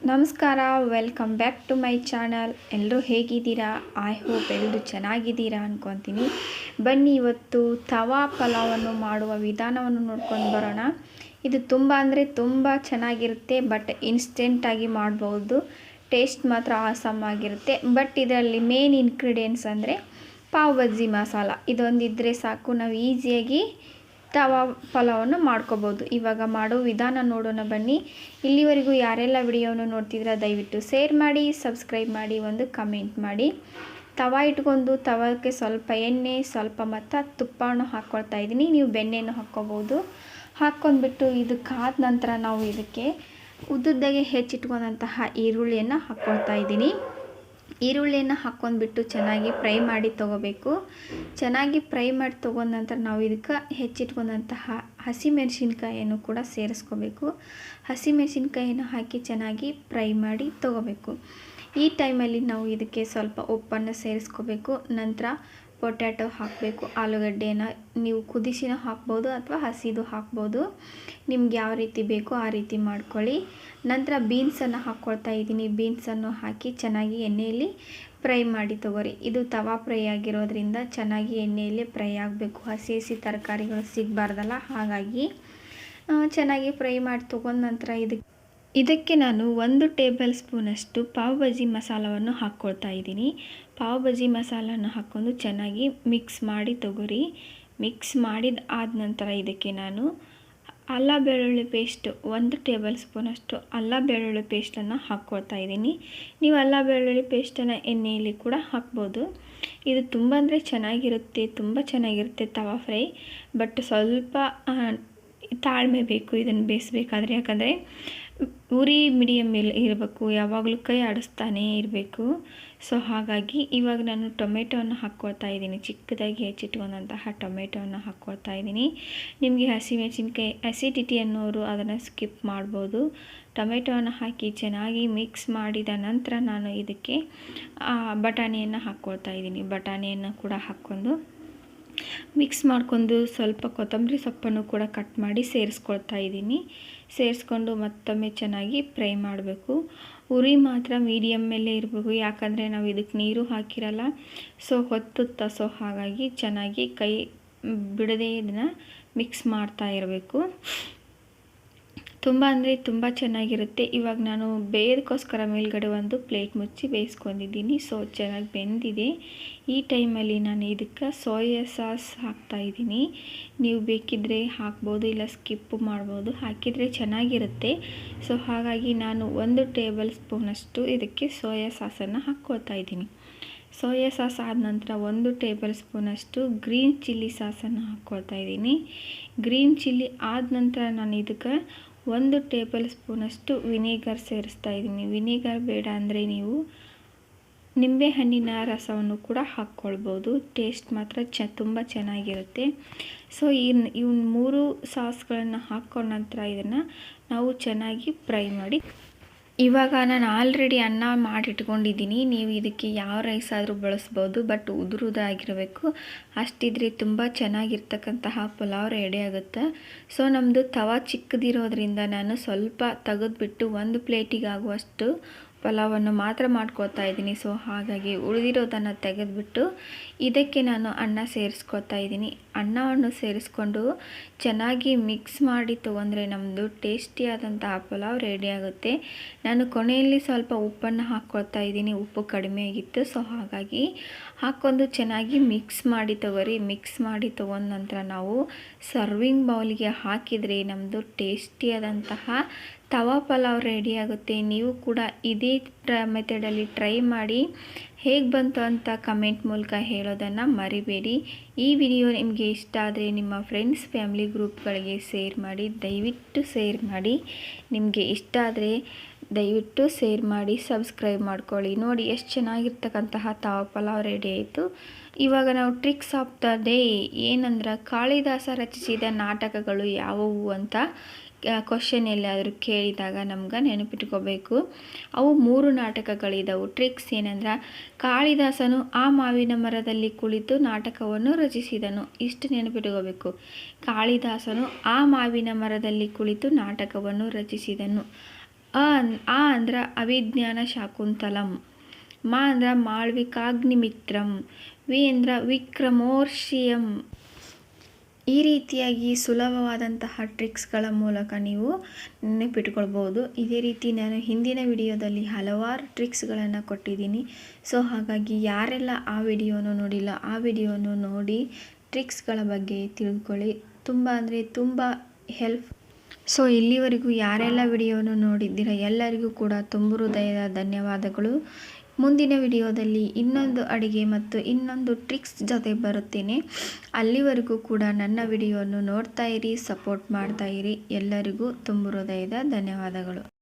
ನಮಸ್ಕಾರ welcome back to my channel ಎಲ್ಲರೂ ಹೇಗಿದ್ದೀರಾ? ಐ ಹೋಪ್ ಎಲ್ಲರೂ ಚೆನ್ನಾಗಿದ್ದೀರಾ ಅಂದ್ಕೊತೀನಿ ಬನ್ನಿ ಇವತ್ತು ತವಾ ಪಲಾವನ್ನು ಮಾಡುವ ವಿಧಾನವನ್ನು ನೋಡ್ಕೊಂಡು ಬರೋಣ. ಇದು ತುಂಬ ಅಂದರೆ ತುಂಬ ಚೆನ್ನಾಗಿರುತ್ತೆ ಬಟ್ ಇನ್ಸ್ಟೆಂಟಾಗಿ ಮಾಡ್ಬೋದು. ಟೇಸ್ಟ್ ಮಾತ್ರ ಆಸಮ್ ಆಗಿರುತ್ತೆ. ಬಟ್ ಇದರಲ್ಲಿ ಮೇನ್ ಇನ್ಗ್ರೀಡಿಯೆಂಟ್ಸ್ ಅಂದರೆ ಪಾವ್ ಬಜ್ಜಿ ಮಸಾಲ. ಇದೊಂದಿದ್ದರೆ ಸಾಕು. ನಾವು ಈಸಿಯಾಗಿ ತವಾ ಪಲಾವನ್ನು ಮಾಡ್ಕೋಬೋದು. ಇವಾಗ ಮಾಡೋ ವಿಧಾನ ನೋಡೋಣ ಬನ್ನಿ. ಇಲ್ಲಿವರೆಗೂ ಯಾರೆಲ್ಲ ವಿಡಿಯೋವನ್ನು ನೋಡ್ತಿದ್ರೆ ದಯವಿಟ್ಟು ಶೇರ್ ಮಾಡಿ, ಸಬ್ಸ್ಕ್ರೈಬ್ ಮಾಡಿ, ಒಂದು ಕಮೆಂಟ್ ಮಾಡಿ. ತವಾ ಇಟ್ಕೊಂಡು ತವಕ್ಕೆ ಸ್ವಲ್ಪ ಎಣ್ಣೆ, ಸ್ವಲ್ಪ ಮತ್ತು ತುಪ್ಪವನ್ನು ಹಾಕ್ಕೊಳ್ತಾ ಇದ್ದೀನಿ. ನೀವು ಬೆಣ್ಣೆಯನ್ನು ಹಾಕ್ಕೋಬೋದು. ಹಾಕ್ಕೊಂಡ್ಬಿಟ್ಟು ಇದು ಕಾದ ನಂತರ ನಾವು ಇದಕ್ಕೆ ಉದ್ದುದ್ದಾಗೆ ಹೆಚ್ಚಿಟ್ಕೊಂಡಂತಹ ಈರುಳ್ಳಿಯನ್ನು ಹಾಕ್ಕೊಳ್ತಾ ಇದ್ದೀನಿ. ಈರುಳ್ಳಿಯನ್ನು ಹಾಕ್ಕೊಂಡ್ಬಿಟ್ಟು ಚೆನ್ನಾಗಿ ಫ್ರೈ ಮಾಡಿ ತೊಗೋಬೇಕು. ಚೆನ್ನಾಗಿ ಫ್ರೈ ಮಾಡಿ ತೊಗೊಂಡ ನಂತರ ನಾವು ಇದಕ್ಕೆ ಹೆಚ್ಚಿಟ್ಕೊಂಡಂತಹ ಹಸಿಮೆಣಸಿನ್ಕಾಯಿಯನ್ನು ಕೂಡ ಸೇರಿಸ್ಕೋಬೇಕು. ಹಸಿಮೆಣಸಿನ್ಕಾಯನ್ನು ಹಾಕಿ ಚೆನ್ನಾಗಿ ಫ್ರೈ ಮಾಡಿ ತೊಗೋಬೇಕು. ಈ ಟೈಮಲ್ಲಿ ನಾವು ಇದಕ್ಕೆ ಸ್ವಲ್ಪ ಉಪ್ಪನ್ನು ಸೇರಿಸ್ಕೋಬೇಕು, ನಂತರ ಪೊಟ್ಯಾಟೊ ಹಾಕಬೇಕು, ಆಲೂಗಡ್ಡೆನ ನೀವು ಕುದಿಸಿನೂ ಹಾಕ್ಬೋದು ಅಥವಾ ಹಸಿದು ಹಾಕ್ಬೋದು. ನಿಮ್ಗೆ ಯಾವ ರೀತಿ ಬೇಕೋ ಆ ರೀತಿ ಮಾಡ್ಕೊಳ್ಳಿ. ನಂತರ ಬೀನ್ಸನ್ನು ಹಾಕ್ಕೊಳ್ತಾ ಇದ್ದೀನಿ. ಬೀನ್ಸನ್ನು ಹಾಕಿ ಚೆನ್ನಾಗಿ ಎಣ್ಣೆಯಲ್ಲಿ ಫ್ರೈ ಮಾಡಿ ತಗೋರಿ. ಇದು ತವಾ ಫ್ರೈ ಆಗಿರೋದ್ರಿಂದ ಚೆನ್ನಾಗಿ ಎಣ್ಣೆಯಲ್ಲಿ ಫ್ರೈ ಆಗಬೇಕು. ಹಸಿ ಹಸಿ ತರಕಾರಿಗಳು ಸಿಗಬಾರ್ದಲ್ಲ, ಹಾಗಾಗಿ ಚೆನ್ನಾಗಿ ಫ್ರೈ ಮಾಡಿ ತೊಗೊಂಡ ನಂತರ ಇದಕ್ಕೆ ಇದಕ್ಕೆ ನಾನು ಒಂದು ಟೇಬಲ್ ಸ್ಪೂನಷ್ಟು ಪಾವ್ ಭಾಜಿ ಮಸಾಲವನ್ನು ಹಾಕ್ಕೊಳ್ತಾ ಇದ್ದೀನಿ. ಪಾವ್ ಭಾಜಿ ಮಸಾಲನ್ನು ಹಾಕ್ಕೊಂಡು ಚೆನ್ನಾಗಿ ಮಿಕ್ಸ್ ಮಾಡಿ ತೊಗೊರಿ. ಮಿಕ್ಸ್ ಮಾಡಿದ ಆದ ನಂತರ ಇದಕ್ಕೆ ನಾನು ಅಲ್ಲ ಬೆಳ್ಳುಳ್ಳಿ ಪೇಸ್ಟ್ ಒಂದು ಟೇಬಲ್ ಸ್ಪೂನಷ್ಟು ಅಲ್ಲ ಬೆಳ್ಳುಳ್ಳಿ ಪೇಸ್ಟನ್ನು ಹಾಕ್ಕೊಳ್ತಾ ಇದ್ದೀನಿ. ನೀವು ಅಲ್ಲ ಬೆಳ್ಳುಳ್ಳಿ ಪೇಸ್ಟನ್ನು ಎಣ್ಣೆಯಲ್ಲಿ ಕೂಡ ಹಾಕ್ಬೋದು. ಇದು ತುಂಬ ಅಂದರೆ ಚೆನ್ನಾಗಿರುತ್ತೆ, ತುಂಬ ಚೆನ್ನಾಗಿರುತ್ತೆ ತವಾ ಫ್ರೈ. ಬಟ್ ಸ್ವಲ್ಪ ತಾಳ್ಮೆ ಬೇಕು, ಇದನ್ನು ಬೇಯಿಸ್ಬೇಕಾದ್ರೆ. ಯಾಕಂದರೆ ಉರಿ ಮೀಡಿಯಮ್ ಮೇಲೆ ಇರಬೇಕು, ಯಾವಾಗಲೂ ಕೈ ಆಡಿಸ್ತಾನೇ ಇರಬೇಕು. ಸೊ ಹಾಗಾಗಿ ಇವಾಗ ನಾನು ಟೊಮೆಟೊವನ್ನು ಹಾಕ್ಕೊಳ್ತಾ ಇದ್ದೀನಿ. ಚಿಕ್ಕದಾಗಿ ಹೆಚ್ಚಿಟ್ಕೊಂಡಂತಹ ಟೊಮೆಟೊವನ್ನು ಹಾಕ್ಕೊಳ್ತಾ ಇದ್ದೀನಿ. ನಿಮಗೆ ಹಸಿಮೆಣಸಿನ್ಕಾಯಿ ಅಸಿಡಿಟಿ ಅನ್ನೋರು ಅದನ್ನು ಸ್ಕಿಪ್ ಮಾಡ್ಬೋದು. ಟೊಮೆಟೊವನ್ನು ಹಾಕಿ ಚೆನ್ನಾಗಿ ಮಿಕ್ಸ್ ಮಾಡಿದ ನಂತರ ನಾನು ಇದಕ್ಕೆ ಬಟಾಣಿಯನ್ನು ಹಾಕ್ಕೊಳ್ತಾ ಇದ್ದೀನಿ. ಬಟಾಣಿಯನ್ನು ಕೂಡ ಹಾಕ್ಕೊಂಡು ಮಿಕ್ಸ್ ಮಾಡ್ಕೊಂಡು ಸ್ವಲ್ಪ ಕೊತ್ತಂಬರಿ ಸೊಪ್ಪನ್ನು ಕೂಡ ಕಟ್ ಮಾಡಿ ಸೇರಿಸ್ಕೊಳ್ತಾ ಇದ್ದೀನಿ. ಸೇರಿಸ್ಕೊಂಡು ಮತ್ತೊಮ್ಮೆ ಚೆನ್ನಾಗಿ ಫ್ರೈ ಮಾಡಬೇಕು. ಉರಿ ಮಾತ್ರ ಮೀಡಿಯಮ್ ಮೇಲೆ ಇರಬೇಕು, ಯಾಕಂದರೆ ನಾವು ಇದಕ್ಕೆ ನೀರು ಹಾಕಿರಲ್ಲ. ಸೊ, ಹೊತ್ತುತ್ತ, ಸೊ ಹಾಗಾಗಿ ಚೆನ್ನಾಗಿ ಕೈ ಬಿಡದೇ ಇದನ್ನು ಮಿಕ್ಸ್ ಮಾಡ್ತಾ ಇರಬೇಕು. ತುಂಬ ಅಂದರೆ ತುಂಬ ಚೆನ್ನಾಗಿರುತ್ತೆ. ಇವಾಗ ನಾನು ಬೇಯೋದಕ್ಕೋಸ್ಕರ ಮೇಲ್ಗಡೆ ಒಂದು ಪ್ಲೇಟ್ ಮುಚ್ಚಿ ಬೇಯಿಸ್ಕೊಂಡಿದ್ದೀನಿ. ಸೊ, ಚೆನ್ನಾಗಿ ಬೆಂದಿದೆ. ಈ ಟೈಮಲ್ಲಿ ನಾನು ಇದಕ್ಕೆ ಸೋಯಾ ಸಾಸ್ ಹಾಕ್ತಾಯಿದ್ದೀನಿ ನೀವು ಬೇಕಿದ್ದರೆ ಹಾಕ್ಬೋದು, ಇಲ್ಲ ಸ್ಕಿಪ್ ಮಾಡ್ಬೋದು. ಹಾಕಿದರೆ ಚೆನ್ನಾಗಿರುತ್ತೆ. ಸೊ, ಹಾಗಾಗಿ ನಾನು ಒಂದು ಟೇಬಲ್ ಸ್ಪೂನಷ್ಟು ಇದಕ್ಕೆ ಸೋಯಾ ಸಾಸನ್ನು ಹಾಕ್ಕೊಳ್ತಾ ಇದ್ದೀನಿ. ಸೋಯಾ ಸಾಸ್ ಆದ ನಂತರ ಒಂದು ಟೇಬಲ್ ಸ್ಪೂನಷ್ಟು ಗ್ರೀನ್ ಚಿಲ್ಲಿ ಸಾಸನ್ನು ಹಾಕ್ಕೊಳ್ತಾ ಇದ್ದೀನಿ. ಗ್ರೀನ್ ಚಿಲ್ಲಿ ಆದ ನಂತರ ನಾನು ಇದಕ್ಕೆ ಒಂದು ಟೇಬಲ್ ಸ್ಪೂನಷ್ಟು ವಿನೆಗರ್ ಸೇರಿಸ್ತಾ ಇದ್ದೀನಿ. ವಿನೆಗರ್ ಬೇಡ ಅಂದರೆ ನೀವು ನಿಂಬೆಹಣ್ಣಿನ ರಸವನ್ನು ಕೂಡ ಹಾಕ್ಕೊಳ್ಬೋದು. ಟೇಸ್ಟ್ ಮಾತ್ರ ಚ, ತುಂಬ ಚೆನ್ನಾಗಿರುತ್ತೆ. ಸೊ ಈ ಇವ್ನ ಮೂರು ಸಾಸ್ಗಳನ್ನು ಹಾಕ್ಕೊಂಡ ನಂತರ ಇದನ್ನು ನಾವು ಚೆನ್ನಾಗಿ ಫ್ರೈ ಮಾಡಿ ಇವಾಗ ನಾನು ಆಲ್ರೆಡಿ ಅನ್ನ ಮಾಡಿಟ್ಕೊಂಡಿದ್ದೀನಿ. ನೀವು ಇದಕ್ಕೆ ಯಾವ ರೈಸ್ ಆದರೂ ಬಳಸ್ಬೋದು ಬಟ್ ಉದುರುದಾಗಿರಬೇಕು ಅಷ್ಟಿದ್ರೆ ತುಂಬ ಚೆನ್ನಾಗಿರ್ತಕ್ಕಂತಹ ಪುಲಾವ್ ರೆಡಿ ಆಗುತ್ತೆ. ಸೊ ನಮ್ಮದು ತವಾ ಚಿಕ್ಕದಿರೋದ್ರಿಂದ ನಾನು ಸ್ವಲ್ಪ ತೆಗೆದುಬಿಟ್ಟು ಒಂದು ಪ್ಲೇಟಿಗೆ ಆಗುವಷ್ಟು ಪಲಾವನ್ನು ಮಾತ್ರ ಮಾಡ್ಕೋತಾ ಇದ್ದೀನಿ. ಸೊ ಹಾಗಾಗಿ ಉಳಿದಿರೋದನ್ನು ತೆಗೆದುಬಿಟ್ಟು ಇದಕ್ಕೆ ನಾನು ಅನ್ನ ಸೇರಿಸ್ಕೊತಾ ಇದ್ದೀನಿ. ಅನ್ನವನ್ನು ಸೇರಿಸ್ಕೊಂಡು ಚೆನ್ನಾಗಿ ಮಿಕ್ಸ್ ಮಾಡಿ ತೊಗೊಂಡ್ರೆ ನಮ್ಮದು ಟೇಸ್ಟಿಯಾದಂತಹ ಪಲಾವ್ ರೆಡಿ ಆಗುತ್ತೆ. ನಾನು ಕೊನೆಯಲ್ಲಿ ಸ್ವಲ್ಪ ಉಪ್ಪನ್ನು ಹಾಕ್ಕೊಳ್ತಾ ಇದ್ದೀನಿ. ಉಪ್ಪು ಕಡಿಮೆ ಆಗಿತ್ತು. ಸೊ ಹಾಗಾಗಿ ಹಾಕ್ಕೊಂಡು ಚೆನ್ನಾಗಿ ಮಿಕ್ಸ್ ಮಾಡಿ ತೊಗೋರಿ ಮಿಕ್ಸ್ ಮಾಡಿ ತೊಗೊಂಡ ನಂತರ ನಾವು ಸರ್ವಿಂಗ್ ಬೌಲಿಗೆ ಹಾಕಿದರೆ ನಮ್ಮದು ಟೇಸ್ಟಿಯಾದಂತಹ ತವಾ ಪಲಾವ್ ರೆಡಿ ಆಗುತ್ತೆ. ನೀವು ಕೂಡ ಇದೇ ಟ್ರ ಮೆಥಡಲ್ಲಿ ಟ್ರೈ ಮಾಡಿ ಹೇಗೆ ಬಂತು ಅಂತ ಕಮೆಂಟ್ ಮೂಲಕ ಹೇಳೋದನ್ನು ಮರಿಬೇಡಿ. ಈ ವಿಡಿಯೋ ನಿಮಗೆ ಇಷ್ಟ ಆದರೆ ನಿಮ್ಮ ಫ್ರೆಂಡ್ಸ್ ಫ್ಯಾಮಿಲಿ ಗ್ರೂಪ್ಗಳಿಗೆ ಶೇರ್ ಮಾಡಿ, ದಯವಿಟ್ಟು ಶೇರ್ ಮಾಡಿ. ನಿಮಗೆ ಇಷ್ಟ ಆದರೆ ದಯವಿಟ್ಟು ಶೇರ್ ಮಾಡಿ ಸಬ್ಸ್ಕ್ರೈಬ್ ಮಾಡ್ಕೊಳ್ಳಿ. ನೋಡಿ ಎಷ್ಟು ಚೆನ್ನಾಗಿರ್ತಕ್ಕಂತಹ ತಾವ ಪಲಾವ್ ರೆಡಿ ಆಯಿತು. ಇವಾಗ ನಾವು ಟ್ರಿಕ್ಸ್ ಆಫ್ ದ ಡೇ ಏನಂದ್ರೆ ಕಾಳಿದಾಸ ರಚಿಸಿದ ನಾಟಕಗಳು ಯಾವುವು ಅಂತ ಕ್ವಶನ್ ಎಲ್ಲಾದರೂ ಕೇಳಿದಾಗ ನಮ್ಗೆ ನೆನಪಿಟ್ಕೋಬೇಕು. ಅವು ಮೂರು ನಾಟಕಗಳಿದವು. ಟ್ರಿಕ್ಸ್ ಏನಂದ್ರೆ ಕಾಳಿದಾಸನು ಆ ಮಾವಿನ ಮರದಲ್ಲಿ ಕುಳಿತು ನಾಟಕವನ್ನು ರಚಿಸಿದನು. ಇಷ್ಟು ನೆನಪಿಟ್ಕೋಬೇಕು. ಕಾಳಿದಾಸನು ಆ ಮಾವಿನ ಮರದಲ್ಲಿ ಕುಳಿತು ನಾಟಕವನ್ನು ರಚಿಸಿದನು. ಆ ಅಂದ್ರೆ ಅವಿಜ್ಞಾನ ಶಾಕುಂತಲಂ. ಮಾ ಅಂದ್ರೆ ಮಾಳ್ವಿಕಾಗ್ನಿಮಿತ್ರಂ. ವಿ ಅಂದ್ರೆ ವಿಕ್ರಮೋರ್ಷಿಯಂ. ಈ ರೀತಿಯಾಗಿ ಸುಲಭವಾದಂತಹ ಟ್ರಿಕ್ಸ್ಗಳ ಮೂಲಕ ನೀವು ನೆನಪಿಟ್ಕೊಳ್ಬೋದು ಇದೇ ರೀತಿ ನಾನು ಹಿಂದಿನ ವಿಡಿಯೋದಲ್ಲಿ ಹಲವಾರು ಟ್ರಿಕ್ಸ್ಗಳನ್ನು ಕೊಟ್ಟಿದ್ದೀನಿ. ಸೊ, ಹಾಗಾಗಿ ಯಾರೆಲ್ಲ ಆ ವಿಡಿಯೋನು ನೋಡಿಲ್ಲ, ಆ ವಿಡಿಯೋನು ನೋಡಿ ಟ್ರಿಕ್ಸ್ಗಳ ಬಗ್ಗೆ ತಿಳ್ಕೊಳ್ಳಿ. ತುಂಬ ಅಂದರೆ ತುಂಬ ಹೆಲ್ಪ್ ಸೊ ಇಲ್ಲಿವರೆಗೂ ಯಾರೆಲ್ಲ ವಿಡಿಯೋನು ನೋಡಿದ್ದೀರ ಎಲ್ಲರಿಗೂ ಕೂಡ ತುಂಬ ಹೃದಯದ ಧನ್ಯವಾದಗಳು. ಮುಂದಿನ ವಿಡಿಯೋದಲ್ಲಿ ಇನ್ನೊಂದು ಅಡಿಗೆ ಮತ್ತು ಇನ್ನೊಂದು ಟ್ರಿಕ್ಸ್ ಜೊತೆ ಬರುತ್ತೇನೆ. ಅಲ್ಲಿವರೆಗೂ ಕೂಡ ನನ್ನ ವಿಡಿಯೋವನ್ನು ನೋಡ್ತಾ ಇರಿ ಸಪೋರ್ಟ್ ಮಾಡ್ತಾ ಇರಿ. ಎಲ್ಲರಿಗೂ ತುಂಬ ಹೃದಯದ ಧನ್ಯವಾದಗಳು.